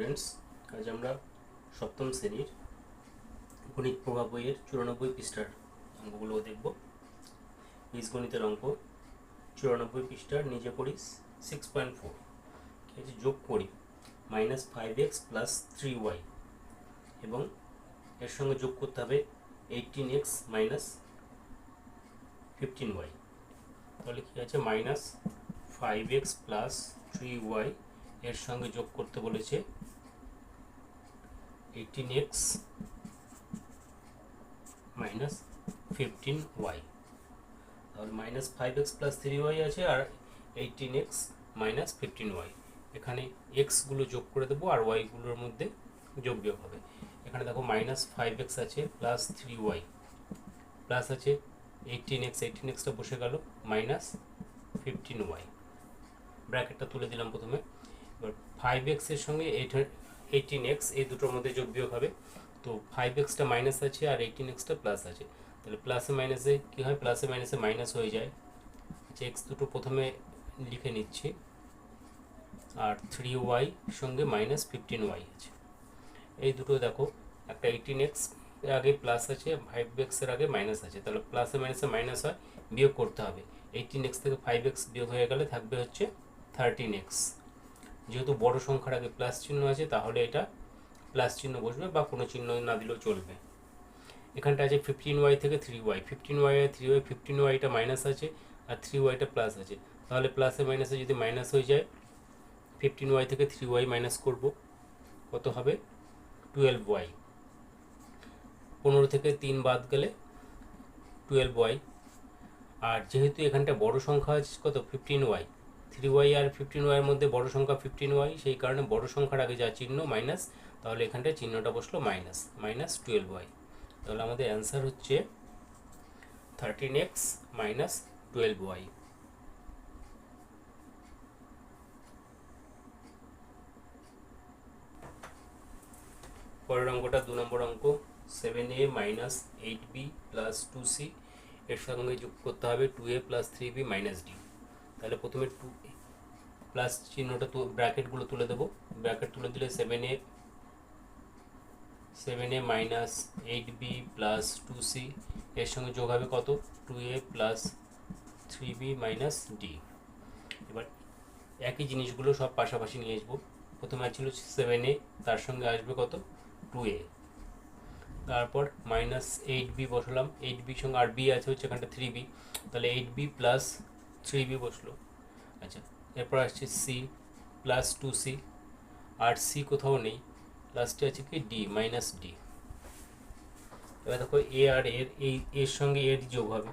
Students আজ আমরা সপ্তম শ্রেণির গণিত প্রভাব বইয়ের চুরানব্বই পৃষ্ঠার অঙ্কগুলো দেখব। বীজগণিতের অঙ্ক, চুরানব্বই পৃষ্ঠার নিজে করি সিক্স পয়েন্ট ফোর ঠিক আছে, যোগ করি minus five X plus three Y এবং এর সঙ্গে যোগ করতে হবে eighteen X minus fifteen Y তাহলে কী আছে? Minus five X plus three Y এর সঙ্গে যোগ করতে বলেছে eighteen X minus fifteen Y তাহলে minus five X plus three Y আছে আর eighteen X minus fifteen Y এখানে এক্সগুলো যোগ করে দেবো আর ওয়াইগুলোর মধ্যে যোগ বিয়োগ হবে। এখানে দেখো মাইনাস ফাইভ এক্স আছে প্লাস থ্রি ওয়াই প্লাস আছে এইটিন এক্স এইটিন এক্সটা বসে গেল মাইনাস ফিফটিন ওয়াই ব্র্যাকেটটা তুলে দিলাম প্রথমে। এবার ফাইভ এক্সের সঙ্গে এইট এইটিন এক্স, এই দুটোর মধ্যে যোগ বিয়োগ হবে। তো ফাইভ এক্সটা মাইনাস আছে আর এইটিন এক্সটা প্লাস আছে। তাহলে প্লাসে মাইনাসে কী হয়? প্লাসে মাইনাসে মাইনাস হয়ে যায়। আচ্ছা এক্স দুটো প্রথমে লিখে নিচ্ছি। আর থ্রি ওয়াই সঙ্গে মাইনাস ফিফটিন ওয়াই আছে। এই দুটো দেখো, একটা এইটিন এক্স আগে প্লাস আছে ফাইভ এক্সের আগে মাইনাস আছে। তাহলে প্লাসে মাইনাসে মাইনাস হয়, বিয়োগ করতে হবে। এইটিন এক্স থেকে ফাইভ এক্স বিয়োগ হয়ে গেলে থাকবে হচ্ছে থার্টিন এক্স। যেহেতু বড় সংখ্যার আগে প্লাস চিহ্ন আছে, তাহলে এটা প্লাস চিহ্ন বসবে বা কোনো চিহ্ন না দিলেও চলবে। এখানটা আছে ফিফটিন ওয়াই থেকে থ্রি ওয়াই ফিফটিন ওয়াই আর থ্রি ওয়াই ফিফটিন ওয়াইটা মাইনাস আছে আর থ্রি ওয়াইটা প্লাস আছে। তাহলে প্লাসে মাইনাসে যদি মাইনাস হয়ে যায় ফিফটিন ওয়াই থেকে থ্রি ওয়াই মাইনাস করব। কত হবে? টুয়েলভ ওয়াই পনেরো থেকে তিন বাদ গেলে টুয়েলভ ওয়াই আর যেহেতু এখানটা বড় সংখ্যা আছে, কত? ফিফটিন ওয়াই থ্রি ওয়াই আর ফিফটিন ওয়াইয়ের মধ্যে বড় সংখ্যা ফিফটিন ওয়াই সেই কারণে বড় সংখ্যার আগে যা চিহ্ন মাইনাস তাহলে এখানটায় চিহ্নটা বসল মাইনাস মাইনাস টুয়েলভ ওয়াই তাহলে আমাদের অ্যান্সার হচ্ছে thirteen x minus twelve y পরের অঙ্কটা দু নম্বর অঙ্ক seven a minus eight b plus two c এর সঙ্গে যোগ করতে হবে two a plus three b minus d তাহলে প্রথমে টু প্লাস চিহ্নটা ব্র্যাকেটগুলো তুলে দেবো। ব্র্যাকেট তুলে দিলে seven a seven a minus eight b plus two c এর সঙ্গে যোগ হবে কত? Two a plus three b minus d এবার একই জিনিসগুলো সব পাশাপাশি নিয়ে আসব। প্রথমে ছিল সেভেন এ তার সঙ্গে আসবে কত? টু এ তারপর মাইনাস এইট বি বসালাম। এইট বির সঙ্গে আর বি আছে হচ্ছে এখানটা থ্রি বি তাহলে eight b plus three b বসল। আচ্ছা এরপর আসছে সি প্লাস টু সি আর সি কোথাও নেই। লাস্টে আছে কি? ডি মাইনাস ডি এবার দেখো এ আর এর এই এর সঙ্গে এর যোগ হবে।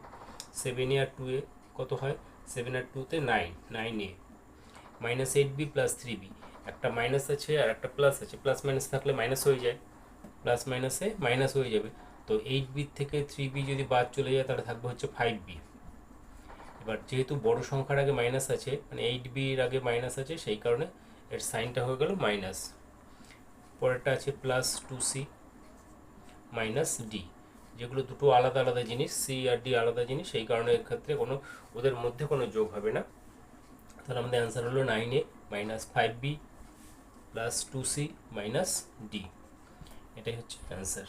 সেভেন এ আর টু এ কত হয়? সেভেন আর টুতে nine nine a minus eight b plus three b একটা মাইনাস আছে আর একটা প্লাস আছে। প্লাস মাইনাস থাকলে মাইনাস হয়ে যায়। প্লাস মাইনাসে মাইনাস হয়ে যাবে। তো এইট বি থেকে থ্রি বি যদি বাদ চলে যায়, তাহলে থাকবে হচ্ছে ফাইভ বি এবার যেহেতু বড় সংখ্যার আগে মাইনাস আছে মানে এইট বির আগে মাইনাস আছে, সেই কারণে এর সাইনটা হয়ে গেল মাইনাস পরেরটা আছে plus two c minus d যেগুলো দুটো আলাদা আলাদা জিনিস সি আর ডি আলাদা জিনিস, সেই কারণে এক্ষেত্রে কোনো, ওদের মধ্যে কোনো যোগ হবে না। তাহলে আমাদের অ্যান্সার হলো nine a minus five b plus two c minus d এটাই হচ্ছে অ্যান্সার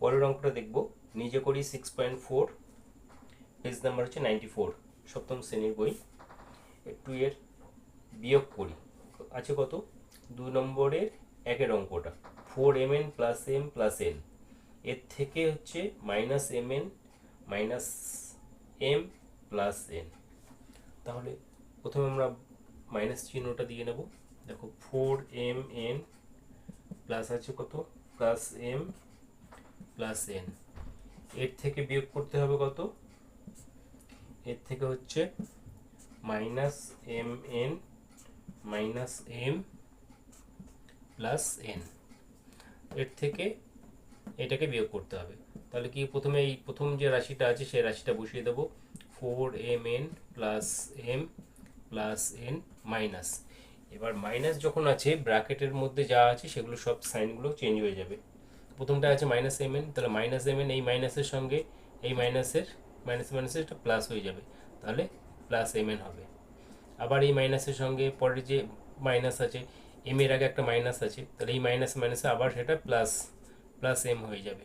পরের অঙ্কটা দেখব। নিজে করি six point four page number হচ্ছে নাইনটি ফোর সপ্তম শ্রেণির বই। একটু এর বিয়োগ করি। আছে কত? দু নম্বরের একের অঙ্কটা। Four m n plus m plus n এর থেকে হচ্ছে minus m n minus m plus n তাহলে প্রথমে আমরা মাইনাস চিহ্নটা দিয়ে নেব। দেখো ফোর এম এন প্লাস আছে কত? প্লাস এম প্লাস এন এর থেকে বিয়োগ করতে হবে কত? এর থেকে হচ্ছে minus m n minus m plus n এর থেকে এটাকে বিয়োগ করতে হবে। তাহলে কি প্রথমে এই প্রথম যে রাশিটা আছে, সেই রাশিটা বসিয়ে দেবো। Four m n plus m plus n minus এবার মাইনাস যখন আছে ব্র্যাকেটের মধ্যে যা আছে, সেগুলো সব সাইনগুলো চেঞ্জ হয়ে যাবে। প্রথমটা আছে মাইনাস এম তাহলে মাইনাস এম এই মাইনাসের সঙ্গে এই মাইনাসের মাইনাস মাইনাসে এটা প্লাস হয়ে যাবে। তাহলে প্লাস এম হবে। আবার এই মাইনাসের সঙ্গে পরের যে মাইনাস আছে এম এর আগে একটা মাইনাস আছে, তাহলে এই মাইনাস মাইনাসে আবার সেটা প্লাস প্লাস এম হয়ে যাবে।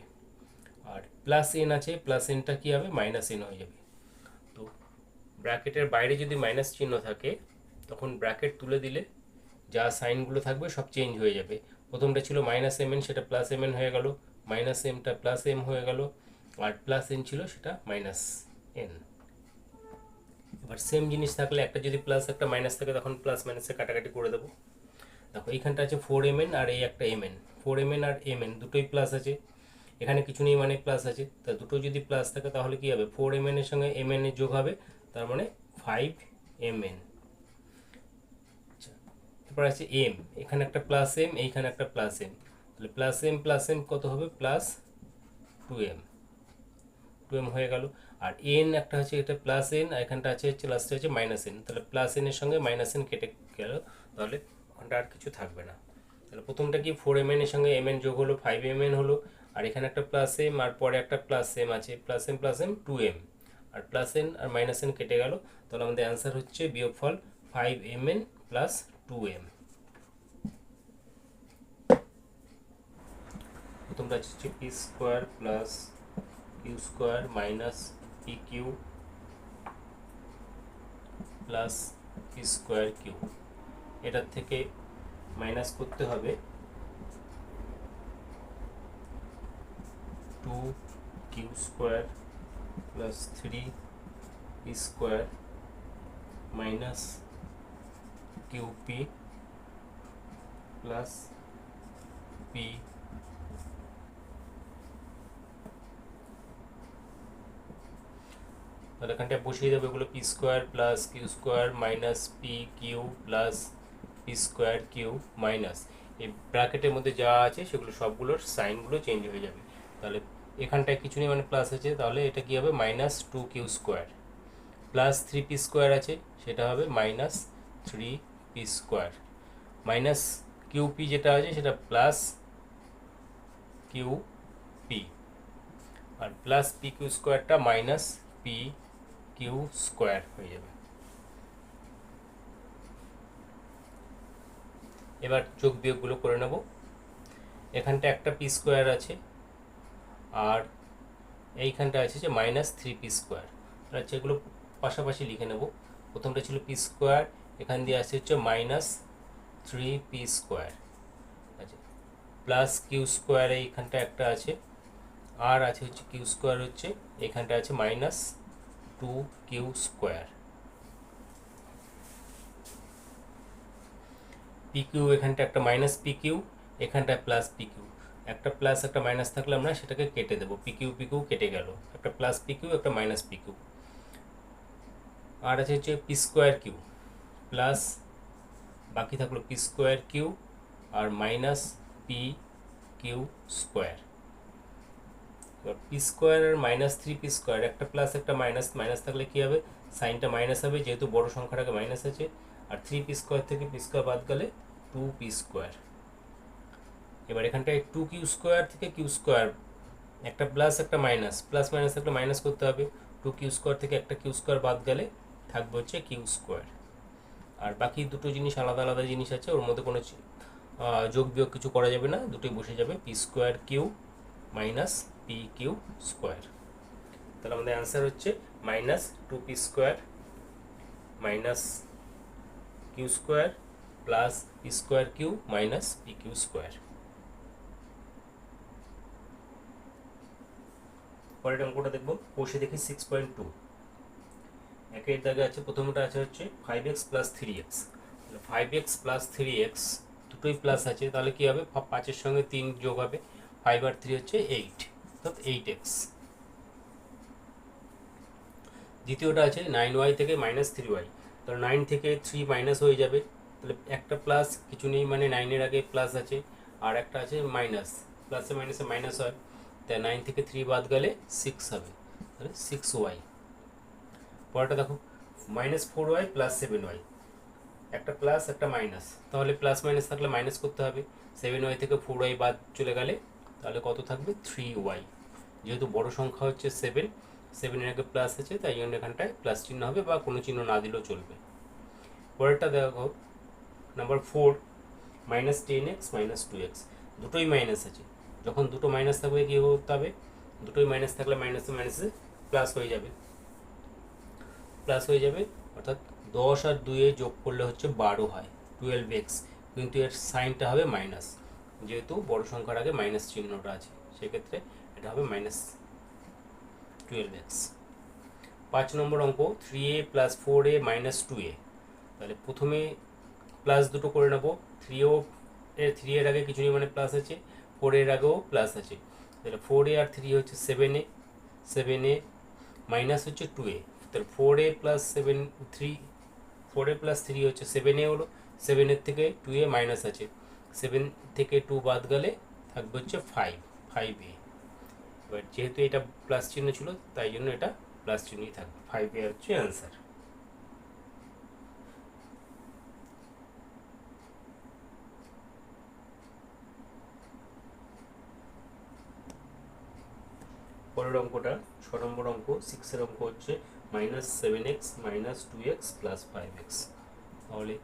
আর প্লাস এন আছে প্লাস এনটা কী হবে? মাইনাস এন হয়ে যাবে। তো ব্র্যাকেটের বাইরে যদি মাইনাস চিহ্ন থাকে, তখন ব্র্যাকেট তুলে দিলে যা সাইনগুলো থাকবে সব চেঞ্জ হয়ে যাবে। প্রথমটা ছিল মাইনাস এম সেটা প্লাস এম হয়ে গেল। মাইনাস এমটা প্লাস এম হয়ে গেল। আর প্লাস এন ছিল সেটা মাইনাস এন এবার সেম জিনিস থাকলে একটা যদি প্লাস একটা মাইনাস থাকে, তখন প্লাস মাইনাসে কাটাকাটি করে দেবো। দেখো, এইখানটা আছে ফোর এম আর এই একটা এম এন ফোর এম আর এম দুটোই প্লাস আছে। এখানে কিছু নেই মানে প্লাস আছে। তা দুটো যদি প্লাস থাকে, তাহলে কি হবে? ফোর এম এর সঙ্গে এম এন এর যোগ হবে। তার মানে ফাইভ এম এন তারপর আছে এম এখানে একটা প্লাস এম এইখানে একটা প্লাস এম তাহলে প্লাস এম প্লাস এম কত হবে? Plus two m two m হয়ে গেল। আর এন একটা হচ্ছে এটা প্লাস এন আর এখানটা আছে হচ্ছে লাস্টে হচ্ছে মাইনাস এন তাহলে প্লাস এনের সঙ্গে মাইনাস এন কেটে গেল, তাহলে ওখানটা আর কিছু থাকবে না। তাহলে প্রথমটা কি ফোর এম এর সঙ্গে এম এন যোগ হলো ফাইভ এম এন হলো, আর এখানে একটা প্লাস এম আর পরে একটা প্লাস এম আছে। Plus m plus m two m আর প্লাস এন আর মাইনাস এন কেটে গেল, তাহলে আমাদের অ্যান্সার হচ্ছে বিয়োগফল five m n plus two m প্রথমটা হচ্ছে p square plus q square minus p q plus p square q এটার থেকে মাইনাস করতে হবে two q square plus three p square minus q p plus p তাহলে এখানটায় বসিয়ে দেবো এগুলো p square plus q square minus p q plus p square q minus এই ব্র্যাকেটের মধ্যে যা আছে সেগুলো সবগুলোর সাইনগুলো চেঞ্জ হয়ে যাবে। তাহলে এখানটায় কিছু নেই মানে প্লাস আছে, তাহলে এটা কী হবে? Minus two q square plus three p square আছে, সেটা হবে minus three p square minus q p যেটা আছে সেটা প্লাস কিউ পি আর প্লাস পি কিউ স্কোয়ারটা মাইনাস পি কিউ স্কোয়ার হয়ে যাবে। এবার যোগ বিয়োগগুলো করে নেব। এখানটা একটা পি স্কোয়ার আছে আর এইখানটা আছে যে মাইনাস থ্রি পি স্কোয়ার আচ্ছা এগুলো পাশাপাশি লিখে নেব। প্রথমটা ছিল পি স্কোয়ার এখান দিয়ে আসছে হচ্ছে মাইনাস থ্রি পি স্কোয়ার আচ্ছা প্লাস কিউ স্কোয়ার এইখানটা একটা আছে, আর আছে হচ্ছে কিউ স্কোয়ার হচ্ছে, এখানটা আছে minus two q square p q এখানটা একটা মাইনাস পি কিউ এখানটা প্লাস পি কিউ একটা প্লাস একটা মাইনাস থাকলে আমরা সেটাকে কেটে দেবো। পি কিউ পি কিউ কেটে গেল। একটা প্লাস পি কিউ একটা মাইনাস পি কিউ আর আছে হচ্ছে পি স্কোয়ার কিউ প্লাস বাকি থাকল পি স্কোয়ার কিউ আর মাইনাস পি কিউ স্কোয়ার। এবার পি স্কোয়ার আর মাইনাস থ্রি পি স্কোয়ার, একটা প্লাস একটা মাইনাস মাইনাস থাকলে কী হবে? সাইনটা মাইনাস হবে, যেহেতু বড় সংখ্যাটাকে মাইনাস আছে। আর থ্রি পি স্কোয়ার থেকে পি স্কোয়ার বাদ গেলে টু পি স্কোয়ার। এবার এখানটায় টু কিউ স্কোয়ার থেকে কিউ স্কোয়ার, একটা প্লাস একটা মাইনাস প্লাস মাইনাস একটা মাইনাস করতে হবে। টু কিউ স্কোয়ার থেকে একটা কিউ স্কোয়ার বাদ গেলে থাকবে হচ্ছে কিউ স্কোয়ার। আর বাকি দুটো জিনিস আলাদা আলাদা জিনিস আছে, ওর মধ্যে কোনো যোগ বিয়োগ কিছু করা যাবে না, দুটোই বসে যাবে p square q minus p q square তাহলে আমাদের অ্যান্সার হচ্ছে minus two p square minus q square plus p square q minus p q square পরের অঙ্কটা দেখব, বসে দেখি সিক্স পয়েন্ট টু একের দাগে আছে, প্রথমটা আছে হচ্ছে five x plus three x five x plus three x দুটোই প্লাস আছে, তাহলে কী হবে? পাঁচের সঙ্গে তিন যোগ হবে ফাইভ আর থ্রি হচ্ছে এইট অর্থাৎ এইট এক্স দ্বিতীয়টা আছে নাইন ওয়াই থেকে মাইনাস থ্রি ওয়াই তাহলে নাইন থেকে থ্রি মাইনাস হয়ে যাবে। তাহলে একটা প্লাস কিছু নেই মানে নাইনের আগে প্লাস আছে, আর একটা আছে মাইনাস প্লাসে মাইনাসে মাইনাস হয়, তাই নাইন থেকে থ্রি বাদ গেলে সিক্স হবে, তাহলে সিক্স ওয়াই পরেরটা দেখো minus four y plus seven y একটা প্লাস একটা মাইনাস তাহলে প্লাস মাইনাস থাকলে মাইনাস করতে হবে। সেভেন ওয়াই থেকে ফোর ওয়াই বাদ চলে গেলে তাহলে কত থাকবে? থ্রি ওয়াই যেহেতু বড় সংখ্যা হচ্ছে সেভেন সেভেনের আগে প্লাস আছে, তাই জন্য এখানটায় প্লাস চিহ্ন হবে বা কোনো চিহ্ন না দিলেও চলবে। পরেরটা দেখো number four minus ten x minus two x দুটোই মাইনাস আছে। যখন দুটো মাইনাস থাকবে, কী করতে হবে? দুটোই মাইনাস থাকলে মাইনাসে মাইনাসে প্লাস হয়ে যাবে। প্লাস হয়ে যাবে, অর্থাৎ দশ আর দুয়ে যোগ করলে হচ্ছে বারো হয় টুয়েলভ এক্স কিন্তু এর সাইনটা হবে মাইনাস যেহেতু বড় সংখ্যার আগে মাইনাস চিহ্নটা আছে, সেক্ষেত্রে এটা হবে মাইনাস টুয়েলভ এক্স পাঁচ নম্বর অঙ্ক three a plus four a minus two a তাহলে প্রথমে প্লাস দুটো করে নেব থ্রিও এর থ্রি এর আগে কিছু নেই মানে প্লাস আছে ফোর এর আগেও প্লাস আছে, তাহলে ফোর এ আর থ্রি হচ্ছে seven a seven a minus হচ্ছে টু এ তাহলে four a plus seven three four a plus three হচ্ছে সেভেন এ হলো সেভেনের থেকে টু এ মাইনাস আছে। সেভেন থেকে টু বাদ গেলে থাকবে হচ্ছে ফাইভ ফাইভ এ এবার যেহেতু এটা প্লাস চিহ্ন ছিল, তাই জন্য এটা প্লাস চিহ্নই থাকবে। ফাইভ এ হচ্ছে অ্যান্সার পরের অঙ্কটা, ছ নম্বর অঙ্ক সিক্সের অঙ্ক হচ্ছে minus seven x minus two x plus five x তাহলে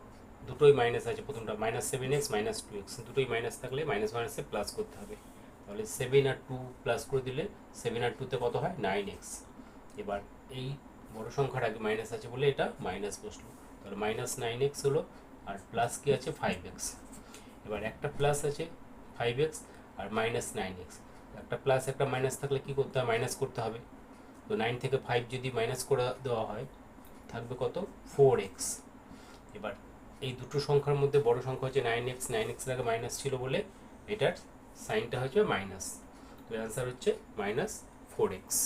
দুটোই মাইনাস আছে, প্রথমটা minus seven x minus two x দুটোই মাইনাস থাকলে মাইনাস মাইনাসে প্লাস করতে হবে। তাহলে সেভেন আর টু প্লাস করে দিলে সেভেন আর টুতে কত হয়? নাইন এক্স এবার এই বড় সংখ্যার আগে মাইনাস আছে বলে এটা মাইনাস বসল। তাহলে মাইনাস নাইন এক্স হলো আর প্লাস কি আছে? ফাইভ এক্স এবার একটা প্লাস আছে ফাইভ এক্স আর মাইনাস নাইন এক্স একটা প্লাস একটা মাইনাস থাকলে কি করতে হবে মাইনাস করতে হবে। তো নাইন থেকে ফাইভ যদি মাইনাস করে দেওয়া হয়, থাকবে কত? ফোর এক্স এবার এই দুটো সংখ্যার মধ্যে বড় সংখ্যা হচ্ছে নাইন এক্স নাইন এক্সের আগে মাইনাস ছিল বলে এটার সাইনটা হচ্ছে মাইনাস তো অ্যান্সার হচ্ছে মাইনাস ফোর এক্স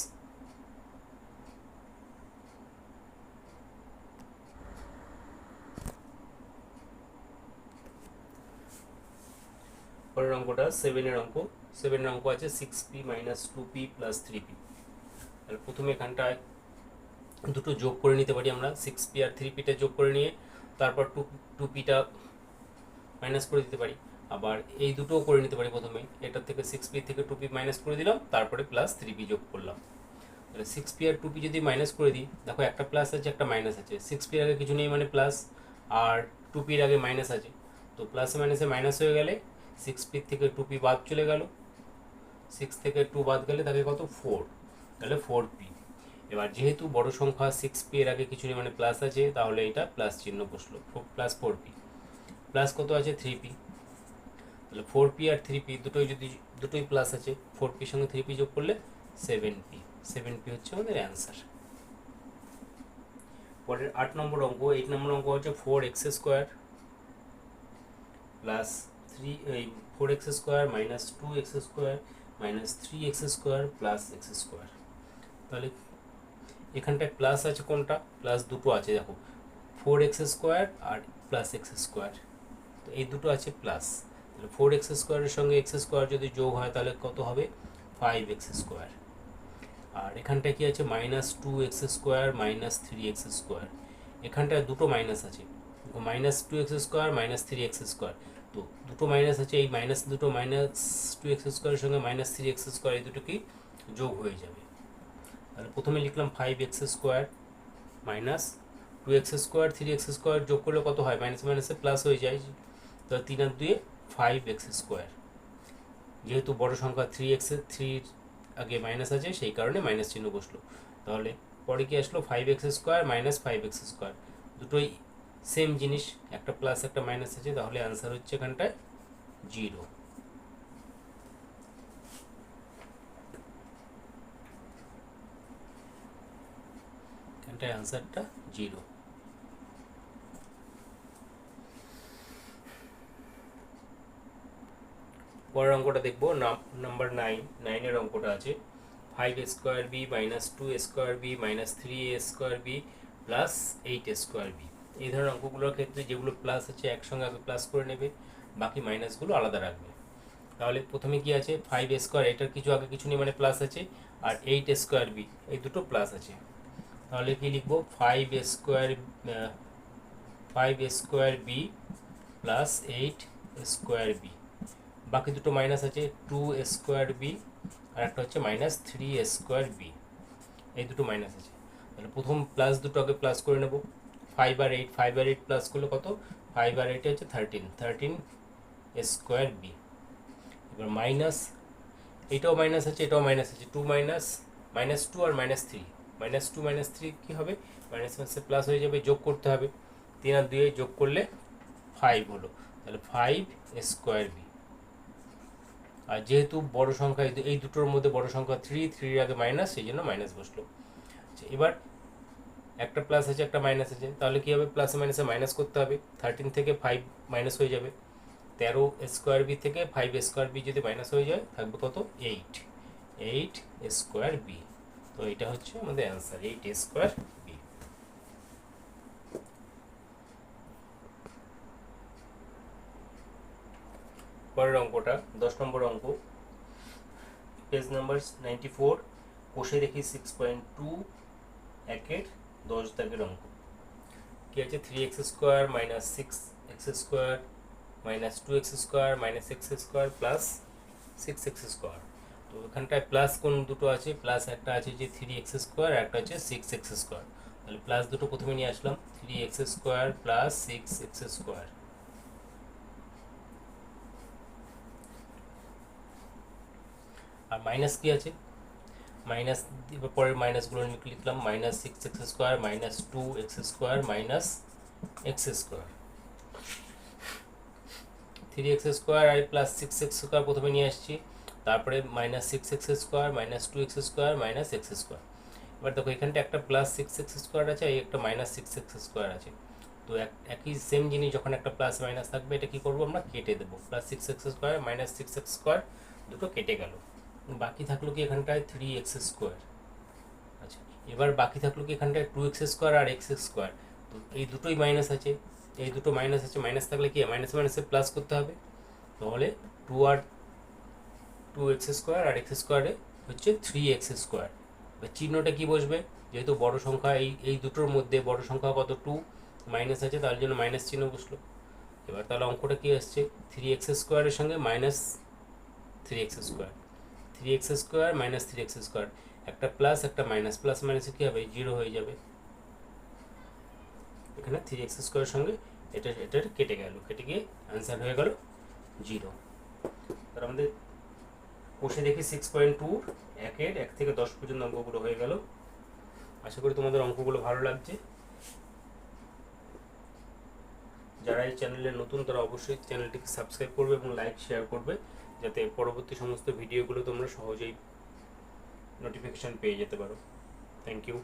পরের অঙ্কটা সেভেনের অঙ্ক। সেভেনের অঙ্ক আছে six p minus two p plus three p তাহলে প্রথমে এখানটায় দুটো যোগ করে নিতে পারি আমরা সিক্স পি আর থ্রি পিটা যোগ করে নিয়ে তারপর টু টু পিটা মাইনাস করে দিতে পারি। আবার এই দুটোও করে নিতে পারি প্রথমে, এটার থেকে সিক্স পি থেকে টু পি মাইনাস করে দিলাম, তারপরে প্লাস থ্রি পি যোগ করলাম। তাহলে সিক্স পি আর টু পি যদি মাইনাস করে দিই, দেখো একটা প্লাস আছে, একটা মাইনাস আছে। সিক্স পির আগে কিছু নেই মানে প্লাস আর টু পির আগে মাইনাস আছে। তো প্লাসে মাইনাসে মাইনাস হয়ে গেলে সিক্স পি থেকে টু পি বাদ চলে গেল। সিক্স থেকে টু বাদ গেলে থাকে কত? ফোর তাহলে ফোর পি এবার যেহেতু বড় সংখ্যা সিক্স পি এর আগে কিছু মানে প্লাস আছে, তাহলে এটা প্লাস চিহ্ন বসল। প্লাস ফোর পি প্লাস কত আছে? থ্রি পি তাহলে ফোর পি আর থ্রি পি দুটোই যদি, দুটোই প্লাস আছে ফোর পির সঙ্গে থ্রি পি যোগ করলে সেভেন পি সেভেন পি হচ্ছে আমাদের অ্যান্সার পরের আট নম্বর অঙ্ক এইট নম্বর অঙ্ক হচ্ছে four x square plus three এই four x square minus two x square minus three x square plus x square তাহলে এখানটায় প্লাস আছে কোনটা? প্লাস দুটো আছে, দেখো। ফোর এক্স স্কোয়ার আর প্লাস এক্স স্কোয়ার তো এই দুটো আছে প্লাস তাহলে ফোর এক্স স্কোয়ারের সঙ্গে এক্স স্কোয়ার যদি যোগ হয়, তাহলে কত হবে? ফাইভ এক্স স্কোয়ার আর এখানটায় কি আছে? Minus two x square minus three x square এখানটায় দুটো মাইনাস আছে। Minus two x square minus three x square তো দুটো মাইনাস আছে, এই মাইনাস দুটো মাইনাস টু এক্স স্কোয়ারের সঙ্গে মাইনাস থ্রি এক্স স্কোয়ার এই দুটো কি? যোগ হয়ে যাবে। তাহলে প্রথমে লিখলাম five x square minus two x square three x square যোগ করলে কত হয়? মাইনাস মাইনাসে প্লাস হয়ে যায়। তাহলে তিন আর দুয়ে ফাইভ এক্স স্কোয়ার যেহেতু বড় সংখ্যা থ্রি এক্স থ্রির আগে মাইনাস আছে, সেই কারণে মাইনাস চিহ্ন বসল। তাহলে পরে কি আসলো? Five x square minus five x square দুটোই সেম জিনিস, একটা প্লাস একটা মাইনাস আছে, তাহলে অ্যান্সার হচ্ছে এখানটায় জিরো এখানটায় অ্যান্সারটা জিরো পরের অঙ্কটা দেখব নাম্বার নাইন নাইনের অঙ্কটা আছে। Five square b minus two square b minus three square b plus eight square b এই ধরনের অঙ্কগুলোর ক্ষেত্রে যেগুলো প্লাস আছে, একসঙ্গে আগে প্লাস করে নেবে, বাকি মাইনাসগুলো আলাদা রাখবে। তাহলে প্রথমে কি আছে? ফাইভ স্কোয়ার এটার কিছু আগে কিছু নেই মানে প্লাস আছে, আর এইট স্কোয়ার বি এই দুটো প্লাস আছে। তাহলে কি লিখব? Five square five square b plus eight square b বাকি দুটো মাইনাস আছে টু স্কোয়ার বি আর একটা হচ্ছে মাইনাস থ্রি স্কোয়ার বি এই দুটো মাইনাস আছে। তাহলে প্রথম প্লাস দুটো আগে প্লাস করে নেব। ফাইভ আর এইট ফাইভ আর এইট প্লাস করলে কত? ফাইভ আর এইট হচ্ছে থার্টিন থার্টিন স্কোয়ার বি এবার মাইনাস এটাও মাইনাস আছে, এটাও মাইনাস আছে। টু মাইনাস মাইনাস টু আর minus three minus two minus three কী হবে? মাইনাস মাইনাসে প্লাস হয়ে যাবে, যোগ করতে হবে। তিন আর দুয়ে যোগ করলে ফাইভ হলো। তাহলে ফাইভ স্কোয়ার বি আর যেহেতু বড় সংখ্যা, এই দুটোর মধ্যে বড় সংখ্যা থ্রি থ্রির আগে মাইনাস সেই জন্য মাইনাস বসল। আচ্ছা এবার একটা প্লাস আছে, একটা মাইনাস আছে। তাহলে কী হবে? প্লাসে মাইনাসে মাইনাস করতে হবে। থার্টিন থেকে ফাইভ মাইনাস হয়ে যাবে। তেরো স্কোয়ার বি থেকে ফাইভ স্কোয়ার বি যদি মাইনাস হয়ে যায়, থাকবে কত? এইট এইট স্কোয়ার বি তো এটা হচ্ছে আমাদের অ্যান্সার এইট স্কোয়ার বি পরের অঙ্কটা, দশ নম্বর অঙ্ক। পেজ নাম্বার নাইনটি ফোর কোষে দেখি সিক্স পয়েন্ট টু একের দশ দাগের অঙ্ক। কি আছে? Three x square minus six x square minus two x square minus x square plus six x square তো এখানটায় প্লাস কোন দুটো আছে? প্লাস একটা আছে যে থ্রি এক্স স্কোয়ার একটা হচ্ছে সিক্স এক্স স্কোয়ার তাহলে প্লাস দুটো প্রথমে নিয়ে আসলাম। Three x square plus six x square আর মাইনাস কি আছে? মাইনাস পরের মাইনাসগুলো লিখলাম। Minus six x square minus two x square minus x square three x square আর প্লাস সিক্স এক্স স্কোয়ার প্রথমে নিয়ে আসছি। তারপরে minus six x square minus two x square minus x square এবার দেখো, এখানটা একটা প্লাস সিক্স এক্স স্কোয়ার আছে, আর একটা মাইনাস সিক্স এক্স স্কোয়ার আছে। তো এক একই সেম জিনিস, যখন একটা প্লাস মাইনাস থাকবে, এটা কী করব আমরা? কেটে দেবো। Plus six x square minus six x square দুটো কেটে গেল। বাকি থাকল কি এখানটায়? থ্রি এক্স স্কোয়ার আচ্ছা এবার বাকি থাকল কি এখানটায়? টু এক্স স্কোয়ার আর এক্স স্কোয়ার তো এই দুটোই মাইনাস আছে। এই দুটো মাইনাস আছে। মাইনাস থাকলে কি? মাইনাস মাইনাসে প্লাস করতে হবে। তাহলে টু আর টু এক্স স্কোয়ার আর এক্স স্কোয়ারে হচ্ছে থ্রি এক্স স্কোয়ার এবার চিহ্নটা কি বসবে? যেহেতু বড় সংখ্যা, এই এই দুটোর মধ্যে বড় সংখ্যা কত? টু মাইনাস আছে, তার জন্য মাইনাস চিহ্ন বসল। এবার তাহলে অঙ্কটা কি আসছে? থ্রি এক্স স্কোয়ারের সঙ্গে minus three x square three x square minus three x square একটা প্লাস একটা মাইনাস প্লাস মাইনাসে কী হবে? জিরো হয়ে যাবে। এখানে থ্রি এক্স স্কোয়ারের সঙ্গে এটা এটার কেটে গেল। কেটে গিয়ে অ্যান্সার হয়ে গেল জিরো তার আমাদের কষে দেখি সিক্স পয়েন্ট টু একের এক থেকে দশ পর্যন্ত অঙ্কগুলো হয়ে গেল। আশা করি তোমাদের অঙ্কগুলো ভালো লাগছে। যারা এই চ্যানেলে নতুন, তারা অবশ্যই চ্যানেলটিকে সাবস্ক্রাইব করবে এবং লাইক শেয়ার করবে, যাতে পরবর্তী সমস্ত ভিডিওগুলো তোমরা সহজেই নোটিফিকেশান পেয়ে যেতে পারো। Thank you